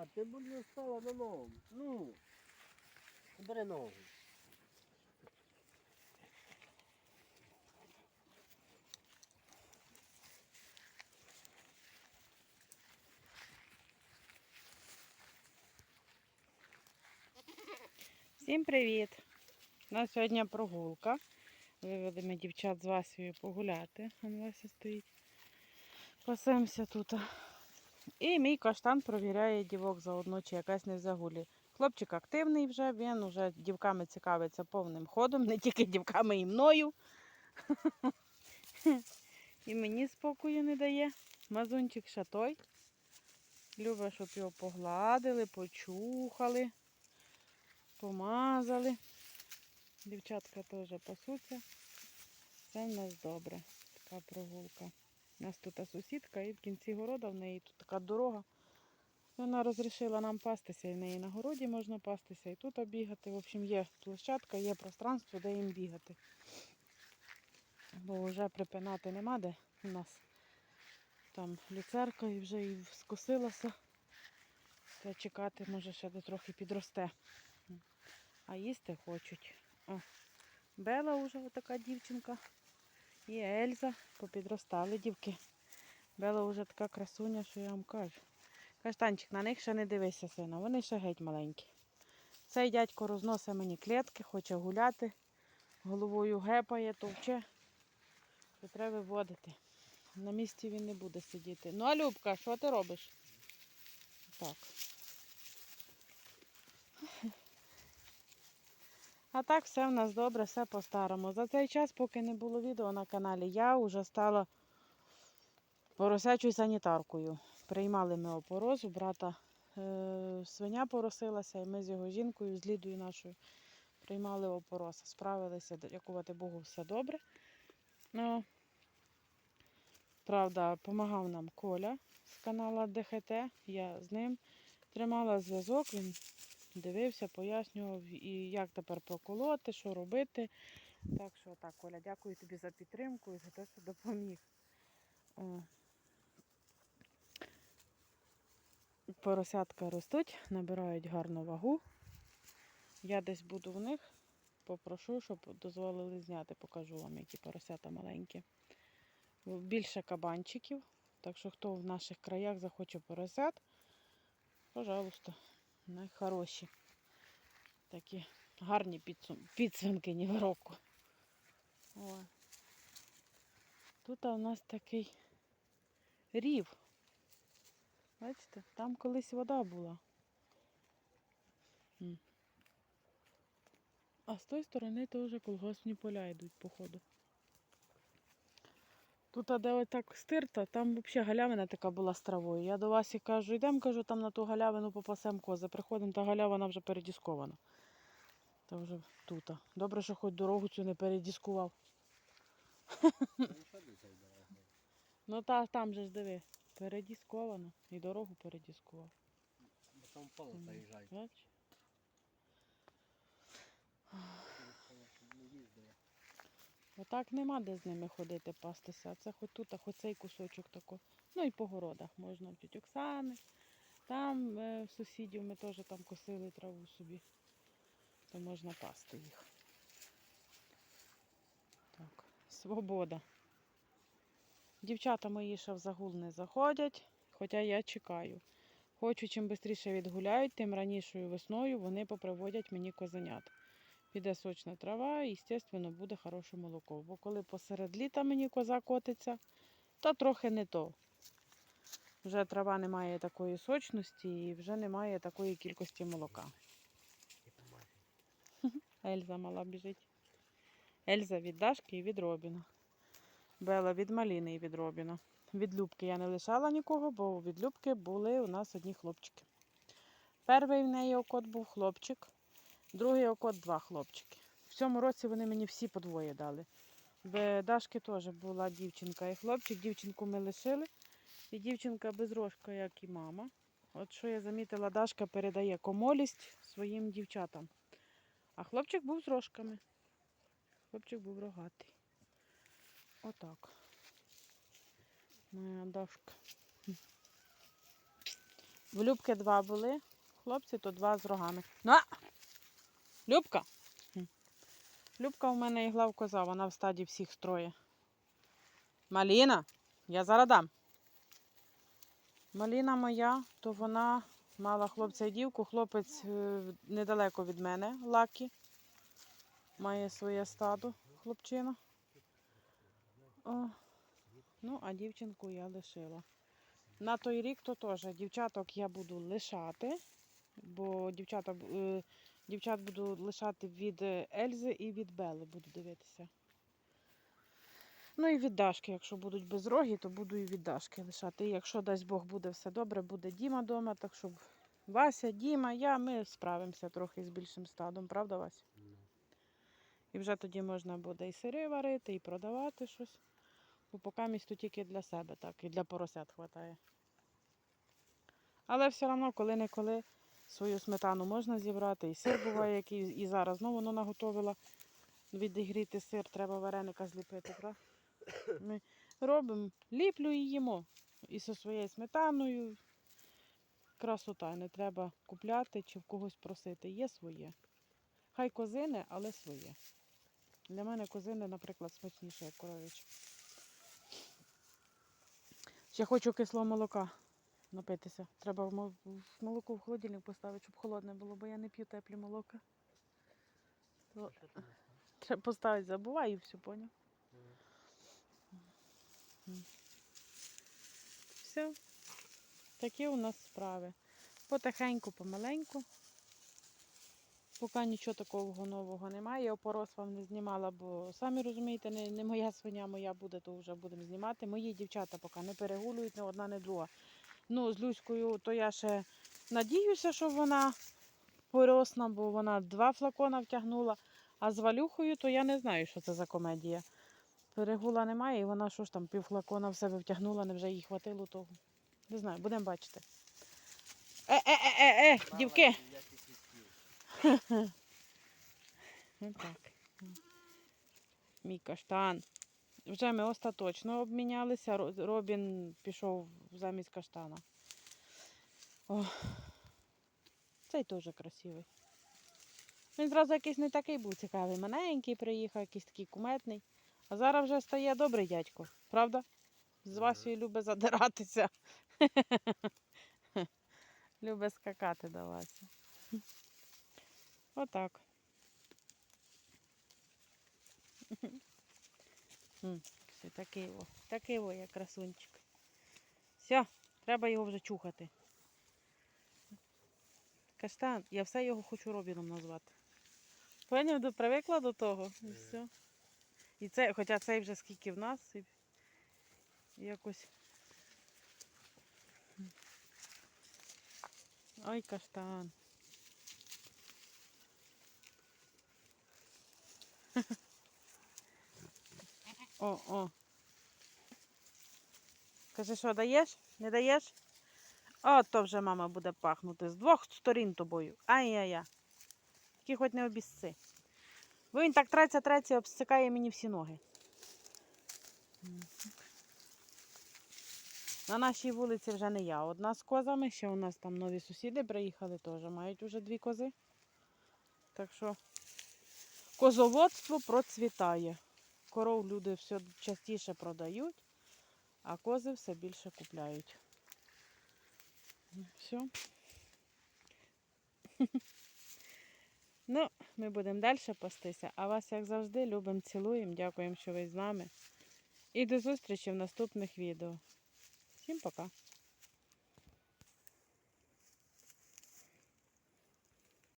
А, ти больно стала на ногу. Ну, бери ногу. Всім привіт! У нас сьогодні прогулка. Виведемо дівчат з Васею погуляти. Вася стоїть. Пасемося тут. І мій каштан провіряє дівок заодно, чи якась не в загулі. Хлопчик активний вже, він вже дівками цікавиться повним ходом, не тільки дівками і мною. І мені спокою не дає. Мазунчик ще той. Любить, щоб його погладили, почухали помазали. Дівчатка теж пасуться. Все в нас добре. Така прогулка. У нас тут сусідка і в кінці города в неї тут така дорога. Вона розрішила нам пастися, і в неї на городі можна пастися, і тут бігати. В общем, є площадка, є пространство, де їм бігати. Бо вже припинати нема де у нас. Там люцерка і вже і скосилася. Та чекати, може, ще де трохи підросте. А їсти хочуть. О, Бела вже така дівчинка. І Ельза попідростали дівки. Бела вже така красуня, що я вам кажу. Каштанчик, на них ще не дивися, сина, вони ще геть маленькі. Цей дядько розносить мені клітки, хоче гуляти, головою гепає, товче. То треба виводити. На місці він не буде сидіти. Ну, а Любка, що ти робиш? Так. А так все в нас добре, все по-старому. За цей час, поки не було відео на каналі, я вже стала поросячою санітаркою. Приймали ми опороз, у брата е, свиня поросилася, і ми з його жінкою, з Лідою нашою, приймали опороз. Справилися, дякувати Богу, все добре. Ну, правда, допомагав нам Коля з каналу ДХТ. Я з ним тримала зв'язок. Він дивився, пояснював, і як тепер проколоти, що робити. Так що так, Коля, дякую тобі за підтримку і за те, що допоміг. О. Поросятка ростуть, набирають гарну вагу. Я десь буду в них, попрошу, щоб дозволили зняти, покажу вам, які поросята маленькі. Більше кабанчиків. Так що хто в наших краях захоче поросят, пожалуйста. Найхороші. Такі гарні підсвинки ні року. О. Тут у нас такий рів. Бачите, там колись вода була. А з тої сторони теж колгоспні поля йдуть, походу. Тут, а де отак стирта, там взагалі галявина така була з травою. Я до Васі кажу, йдемо, кажу, там на ту галявину попасем кози. Приходимо, та галявина вже передіскована. Та вже тут. Добре, що хоч дорогу цю не передіскував. Ну та там же ж диви, передісковано. І дорогу передіскував. Там впало заїжджай. Отак нема де з ними ходити пастися. Це хоч тут, а хоч цей кусочок тако. Ну і по городах можна тють Оксани. Там е, сусідів ми теж там косили траву собі. То можна пасти їх. Так, свобода. Дівчата мої ще в загул не заходять, хоча я чекаю. Хочу, чим швидше відгуляють, тим ранішою весною вони поприводять мені козенят. Піде сочна трава і, звісно, буде хороше молоко. Бо коли посеред літа мені коза котиться, то трохи не то. Вже трава не має такої сочності і вже немає такої кількості молока. Ельза мала біжить. Ельза від Дашки і від Робіна. Бела від Маліни і від Робіна. Від Любки я не лишала нікого, бо від Любки були у нас одні хлопчики. Перший в неї окот був хлопчик, другий окот два хлопчики. В цьому році вони мені всі по двоє дали. В Дашки теж була дівчинка і хлопчик. Дівчинку ми лишили. І дівчинка без рожка, як і мама. От що я замітила, Дашка передає комолість своїм дівчатам. А хлопчик був з рожками. Хлопчик був рогатий. Отак. Моя Дашка. В Любки два були. Хлопці, то два з рогами. Ну! Любка! Любка у мене ігла в коза, вона в стаді всіх строє. Маліна, я зараз дам. Маліна моя, то вона мала хлопця і дівку. Хлопець е, недалеко від мене, Лакі. Має своє стадо, хлопчина. О, ну, а дівчинку я лишила. На той рік то теж дівчаток я буду лишати, бо дівчата, е, дівчат буду лишати від е, Ельзи і від Бели, буду дивитися. Ну і від Дашки, якщо будуть безрогі, то буду і від Дашки лишати. І якщо дасть Бог буде все добре, буде Діма вдома, так щоб Вася, Діма, я, ми справимося трохи з більшим стадом, правда, Вася? І вже тоді можна буде і сири варити, і продавати щось. Бо поки місто тільки для себе, так, і для поросят вистачає. Але все одно, коли-неколи свою сметану можна зібрати. І сир буває, який і зараз знову воно наготовила. Відігріти сир, треба вареника зліпити, правда? Ми робимо, ліплю і їмо. І зі своєю сметаною. Красота, не треба купляти чи в когось просити. Є своє. Хай козини, але своє. Для мене козини, наприклад, смачніше, як коровичі. Ще хочу кислого молока напитися. Треба молоко в холодильник поставити, щоб холодне було, бо я не п'ю теплі молока. То треба поставити, забуваю і все, поняв. Все. Такі у нас справи. Потихеньку, помаленьку. Поки нічого такого нового немає. Я опорос вам не знімала, бо самі розумієте, не, не моя свиня моя буде, то вже будемо знімати. Мої дівчата поки не перегулюють не одна, не друга. Ну, з Люською, то я ще надіюся, що вона поросна, бо вона два флакона втягнула. А з Валюхою, то я не знаю, що це за комедія. Перегула немає, і вона що ж там пів флакона в себе втягнула, не вже їй хватило того. Не знаю, будемо бачити. Е, е, дівки! Отак. Мій каштан. Вже ми остаточно обмінялися. Робін пішов замість каштана. О, цей теж красивий. Він зразу якийсь не такий був цікавий. Маленький приїхав, якийсь такий куметний. А зараз вже стає добрий дядько, правда? З. Васею любить задиратися. любить скакати до Васі. Отак. Все, такий о, такий о, як красунчик. Все, треба його вже чухати. Каштан, я все його хочу Робіном назвати. Поняв, до привикла до того. І все. І це, хоча цей вже скільки в нас, і і якось. Ой, каштан. О, о. Кажи, що даєш? Не даєш? О, то вже мама буде пахнути з двох сторін тобою. Ай-яй-яй. Тільки хоч не обісси. Бо він так треться, треться, обсикає мені всі ноги. На нашій вулиці вже не я одна з козами. Ще у нас там нові сусіди приїхали, теж мають вже дві кози. Так що козоводство процвітає. Коров люди все частіше продають, а кози все більше купляють. Все. Ну, ми будемо далі пастися, а вас, як завжди, любимо, цілуємо. Дякуємо, що ви з нами. І до зустрічі в наступних відео. Всім пока!